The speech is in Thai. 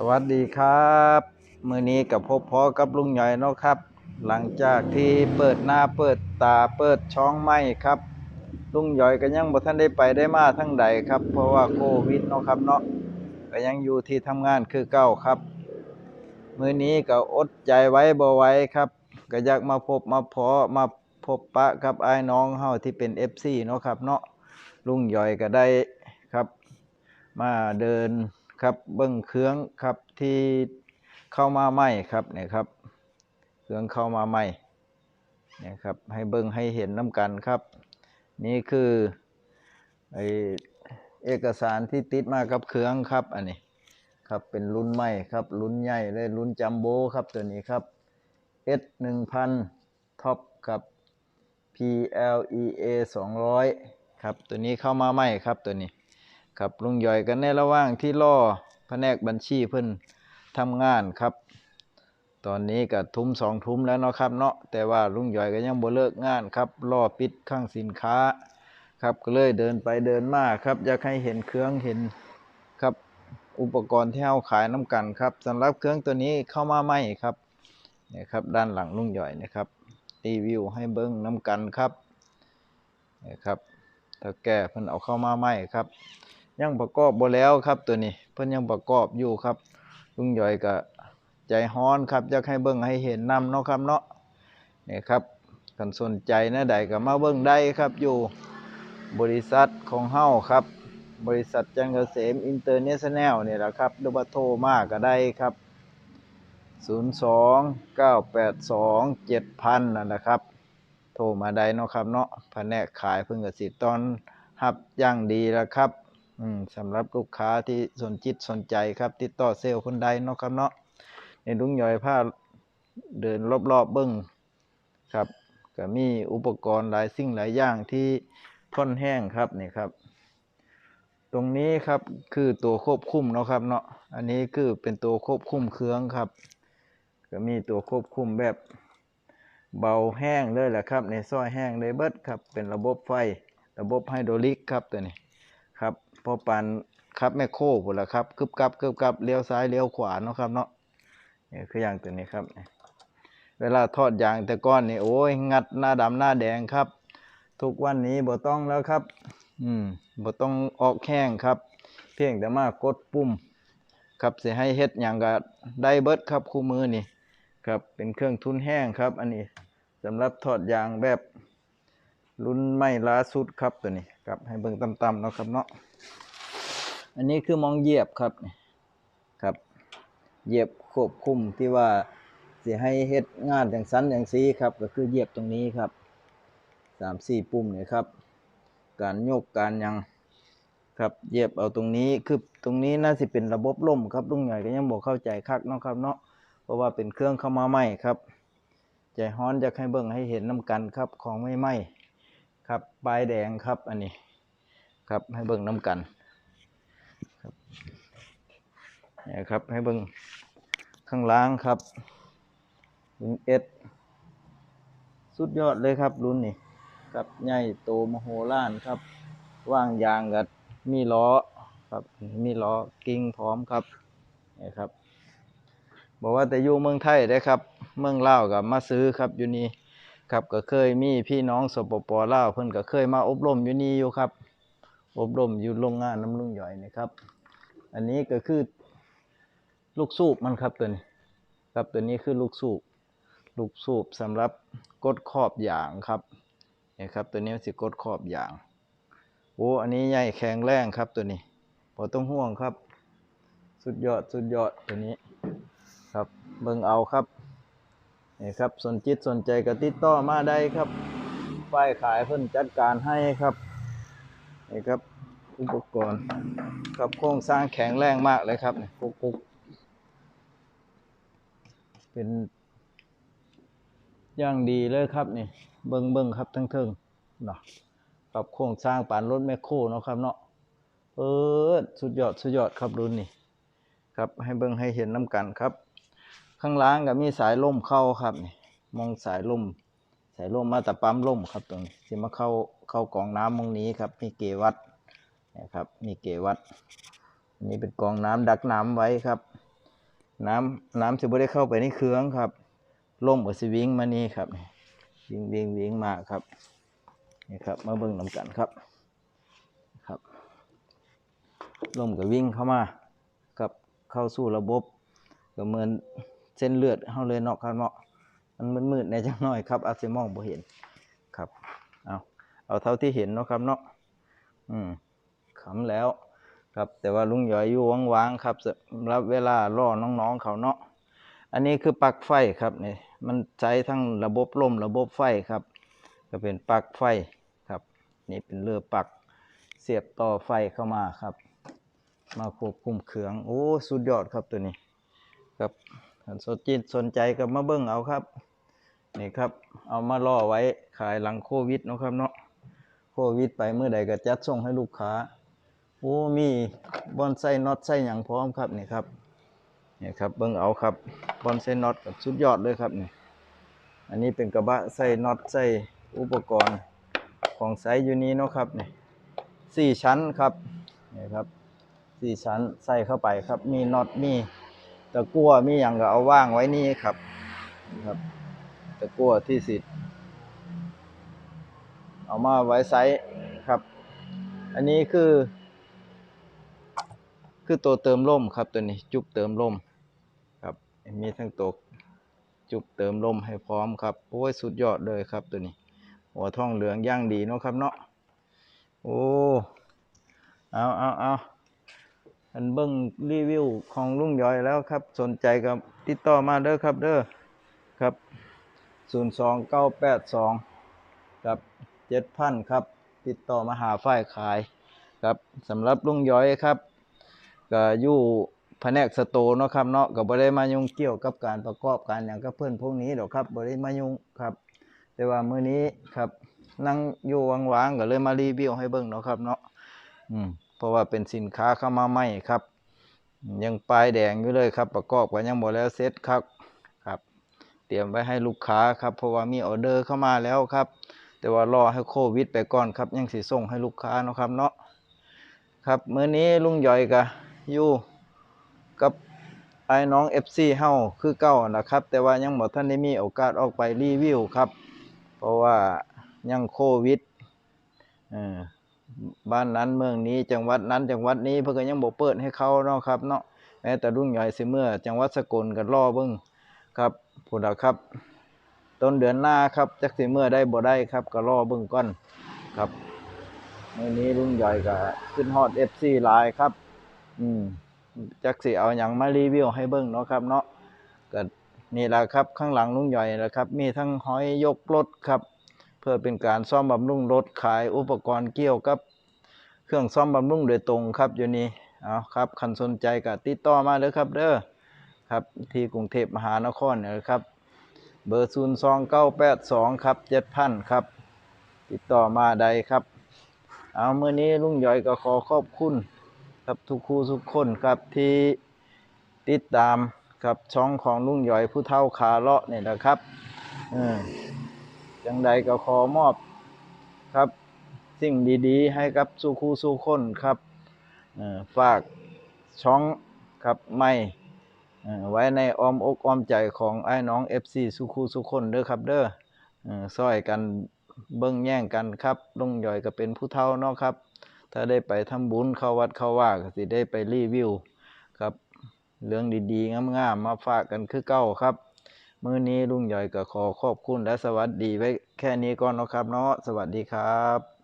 สวัสดีครับมือนี้กับพบพอกับลุงหน่อยเนาะครับ หลังจากที่เปิดหน้าเปิดตาเปิดช่องไม้ครับ ลุงหน่อยก็ยังบ่ทันได้ไปได้มาทั้งใดครับ เพราะว่าโควิดเนาะครับเนาะก็ยังอยู่ที่ทำงานคือเก่าครับ มือนี้ก็อดใจไว้บ่ไว้ครับ ก็อยากมาพบมาพอมาพบปะกับไอ้น้องเฮาที่เป็น FC เนาะครับเนาะลุงหย่อยก็ได้ครับ มาเดิน ครับเบิ้งเครื่องครับที่เข้ามาใหม่ครับเนี่ยครับ เครื่องเข้ามาใหม่เนี่ยครับให้เบิ้งให้เห็นน้ำกันครับ นี่คือไอเอกสารที่ติดมากับเครื่องครับอันนี้ครับเป็นรุ่นใหม่ครับรุ่นใหญ่เลยรุ่นจัมโบ้ครับตัวนี้ครับ S 1 0 0 0ท็อปครับ PLEA 200 ครับตัวนี้เข้ามาใหม่ครับตัวนี้ ครับลุงหย่อยกันในระหว่างที่รอแผนกบัญชีเพิ่นทำงานครับ ตอนนี้ก็ทุ่มสองทุ่มแล้วเนาะครับเนาะแต่ว่าลุงหย่อยก็ยังบ่เลิกงานครับรอปิดข้างสินค้าครับก็เลยเดินไปเดินมาครับ อยากให้เห็นเครื่องเห็นครับอุปกรณ์ที่เฮาขายน้ำกันครับสำหรับเครื่องตัวนี้เข้ามาใหม่ครับนี่ครับด้านหลังลุงหย่อยนะครับรีวิวให้เบิ้งน้ำกันครับนี่ครับถ้าแก้เพิ่นเอาเข้ามาใหม่ครับ ยังประกอบบ่แล้วครับตัวนี้ เพิ่นยังประกอบอยู่ครับลุงหย่อยก็ใจฮ้อนครับอยากให้เบิ่งให้เห็นนำเนาะครับเนาะนี่ครับคันสนใจนะใดก็มาเบิ่งได้ครับอยู่บริษัทของเฮาครับ บริษัทจันเกษมอินเตอร์เนชั่นแนลนี่แหละครับหรือว่าโทรมาก็ได้ครับ 02 982 7000นั่นแหละครับ โทรมาได้เนาะครับเนาะแผนกขายเพิ่งกสิตอนรับย่างดีแล้วครับ อืมสำหรับลูกค้าที่สนจิตสนใจครับ ติดต่อเซลล์คนใดเนาะครับเนาะในลุงย่อยผ้าเดินรอบๆเบิ้งครับก็มีอุปกรณ์หลายสิ่งหลายอย่างที่ค่อนแห้งครับนี่ครับ ตรงนี้ครับคือตัวควบคุมเนาะครับเนาะอันนี้คือเป็นตัวควบคุมเครื่องครับ ก็มีตัวควบคุมแบบเบาแห้งเลยแหละครับ ในซอยแห้งเลยเบิดครับ เป็นระบบไฟระบบไฮดรอลิกครับตัวนี้ครับ พอปันครับแมคโครหมดแล้วครับกึบกับกึบกับเลี้ยวซ้ายเลี้ยวขวาเนาะครับเนาะนี่คืออย่างตัวนี้ครับ เวลาทอดยางแต่ก้อนนี่โอ้ยงัดหน้าดำหน้าแดงครับ ทุกวันนี้บ่ต้องแล้วครับ อืมบ่ต้องออกแข้งครับ เพียงแต่มากดปุ่ม ครับสิให้เฮ็ดอย่างก็ได้เบิดครับคู่มือนี่ครับเป็นเครื่องทุนแห้งครับ อันนี้สำหรับทอดยางแบบ รุ่นไม่ล้าสุดครับตัวนี้ครับให้เบิ่งต่ำๆเนาะครับเนาะอันนี้คือมองเหยียบครับครับเหยียบควบคุมที่ว่าสิให้เฮ็ดงานอย่างสันอย่างสีครับ ก็คือเหยียบตรงนี้ครับสามสี่ปุ่มเนี่ยครับ การโยกการยังครับเหยียบเอาตรงนี้คือตรงนี้น่าสิเป็นระบบล่มครับลุงใหญ่ก็ยังบอกเข้าใจคักเนาะครับเนาะเพราะว่าเป็นเครื่องเข้ามาใหม่ครับ ใจฮ้อนอยากให้เบิ่งให้เห็นน้กันครับของไม่ไหม้ ครับปลายแดงครับอันนี้ครับให้เบิ่งน้กันครับเนี่ยครับให้เบิ่งข้างล่างครับรุ่นเอสสุดยอดเลยครับรุ่นนี้ครับใหญ่โตมโหฬารครับว่างยางกับมีล้อครับมีล้อกิ้งพร้อมครับนี่ครับบอกว่าแต่อยู่เมืองไทยได้ครับ เมืองลาวกับมาซื้อครับอยู่นี่ ครับก็เคยมีพี่น้องสปปลาวเพิ่นก็เคยมาอบรมอยู่นี่อยู่ครับ อบรมอยู่โรงงานน้ำลุงหย่อยนี่ครับ อันนี้ก็คือลูกสูบมันครับตัวนี้ ครับตัวนี้คือลูกสูบลูกสูบสำหรับกดขอบยางครับนี่ครับตัวนี้มันสิกดขอบยางโอ้อันนี้ใหญ่แข็งแรงครับตัวนี้พอต้องห่วงครับ สุดยอดสุดยอดตัวนี้ครับเบิ่งเอาครับ นี่ครับสนจิตสนใจก็ติดต่อมาได้ครับป้ายขายเพิ่นจัดการให้ครับนี่ครับอุปกรณ์ครับโครงสร้างแข็งแรงมากเลยครับเนี่ยกุ๊กกุ๊กเป็นอย่างดีเลยครับนี่เบิ่งเบิ่งครับทั้งเทิงเนาะกับโครงสร้างปานรถแมคโครเนาะครับเนาะเออสุดยอดสุดยอดครับรุ่นนี้ครับให้เบิ่งให้เห็นน้กันครับ ข้างล่างก็มีสายล่มเข้าครับนี่มองสายล่มสายล่มมาแต่ปั๊มล่มครับตรงนี้ที่มาเข้าเข้ากองน้ำมองนี้ครับมีเกวัดนะครับมีเกวัดอันนี้เป็นกองน้ำดักน้ำไว้ครับ น้ำน้ำจะไม่ได้เข้าไปในเครื่องครับล่มกับสิวิ่งมานี่ครับวิ่งวิ่งวิ่งมาครับนี่ครับมาเบิ่งน้ำกันครับครับล่มกับวิ่งเข้ามาครับเข้าสู่ระบบก็เหมือน เส้นเลือดเข้าเลยเนาะครับเนาะมันมืดๆในจังน้อยครับอาจจะมองบ่เห็นครับเอาเอาเท่าที่เห็นเนาะครับเนาะอืมขำแล้วครับแต่ว่าลุงหยอยอยู่ว่างๆครับสำหรับเวลาล่อน้องๆเขาเนาะอันนี้คือปลั๊กไฟครับนี่มันใช้ทั้งระบบลมระบบไฟครับ ก็เป็นปลั๊กไฟครับ นี่เป็นเรือปลั๊กเสียบต่อไฟเข้ามาครับ มาควบคุมเครื่องโอ้สุดยอดครับตัวนี้ครับ สนจิตสนใจก็มาเบิ้งเอาครับ นี่ครับ เอามาล่อไว้ขายหลังโควิดนะครับเนาะโควิดไปเมื่อใดก็จัดส่งให้ลูกค้าโอ้มีบอนไซน็อตไส้หยังพร้อมครับนี่ครับนี่ครับเบิ่งเอาครับบอนไซน็อตกับสุดยอดเลยครับนี่อันนี้เป็นกระบะใส่น็อตใส่อุปกรณ์ของไซส์อยู่นี้เนาะครับนี่สี่ชั้นครับนี่ครับสี่ชั้นใส่เข้าไปครับมีน็อตมี ตะกั่วมีอย่างก็เอาว่างไว้นี่ครับครับ ตะกั่วที่สิเอามาไว้ไซส์ครับ อันนี้คือ คือตัวเติมลมครับตัวนี้จุกเติมลมครับ มีทั้งตัวจุกเติมลมให้พร้อมครับโอ้ยสุดยอดเลยครับตัวนี้ หัวท่องเหลืองย่างดีเนาะครับเนาะโอ้เอาเอาเอา อันเบิ้งรีวิวของลุงย้อยแล้วครับ สนใจกับติดต่อมาเด้อครับเด้อครับศูนย์สองเก้าแปดสองกับเจ็ดพันครับ ติดต่อมาหาฝ่ายขายครับสำหรับลุงย้อยครับก็อยู่แผนกสโตร์เนาะครับเนาะก็บ่ได้มายุ่งเกี่ยวกับการประกอบการอย่างกับเพื่อนพวกนี้ดอกครับบ่ได้มายุ่งครับ แต่ว่ามื้อนี้ครับนั่งอยู่ว่างๆก็เลยมารีวิวให้เบิ่งเนาะครับเนาะอืม เพราะว่าเป็นสินค้าเข้ามาใหม่ครับ ยังปลายแดงอยู่เลยครับ ประกอบก็ยังบ่แล้วเสร็จครับครับ เตรียมไว้ให้ลูกค้าครับ เพราะว่ามีออเดอร์เข้ามาแล้วครับ แต่ว่ารอให้โควิดไปก่อนครับยังสิส่งให้ลูกค้านะครับเนาะครับมื้อนี้ลุงย่อยก็อยู่กับไอ้น้อง FC เฮาคือเก่านะครับ แต่ว่ายังบ่ทันได้มีโอกาสออกไปรีวิวครับ เพราะว่ายังโควิดเออ บ้านนั้นเมืองนี้จังหวัดนั้นจังหวัดนี้เพิ่นก็ยังบ่เปิดให้เขาเนาะครับเนาะแม้แต่ลุงหย่สิเมื่อ จังหวัดสกลก็รอเบิ่งครับพุ่นล่ะครับ ต้นเดือนหน้าครับจักสิเมื่อได้บ่ได้ครับก็รอเบิ่งก่อนครับมื้อนี้ลุงใหญ่ก็ขึ้นฮอด FC หลายครับ อืมจักสิเอาหยังมารีวิวให้เบิ่งเนาะครับเนาะก็นี่แหละครับข้างหลังลุงใหญ่นะครับ มีทั้งหอยยกรถครับ เพื่อเป็นการซ่อมบำรุงรถขายอุปกรณ์เกี่ยวกับ เครื่องซ่อมบำรุงโดยตรงครับอยู่นี่เอาครับคันสนใจก็ติดต่อมาเด้อครับเด้อครับที่กรุงเทพมหานครเนี่ยนะครับ เบอร์ศูนย์สองเก้าแปดสองครับเจ็ดพันครับ ติดต่อมาใดครับ เอาเมื่อนี้ลุงหย่อยก็ขอขอบคุณครับทุกครูทุกคนครับที่ติดตามครับช่องของลุงหย่อยผู้เฒ่าขาเลาะเนี่ยนะครับเออจังใดก็ขอมอบครับ สิ่งดีๆ ให้กับสู่ครูสู่คนครับฝากช่องครับไม่ไว้ในอ้อมอกอ้อมใจของไอ้น้อง FC สุคูสุคนเด้อครับเด้อซอยกันเบิ่งแย่งกันครับลุงหย่อยก็เป็นผู้เฒ่าเนาะครับ ถ้าได้ไปทำบุญเข้าวัดเข้าว่าก็สิได้ไปรีวิวครับ เรื่องดีๆงามๆมาฝากกันคือเก้าครับ มื้อนี้ลุงหย่อยก็ขอขอบคุณและสวัสดีไว้แค่นี้ก่อนเนาะครับเนาะสวัสดีครับ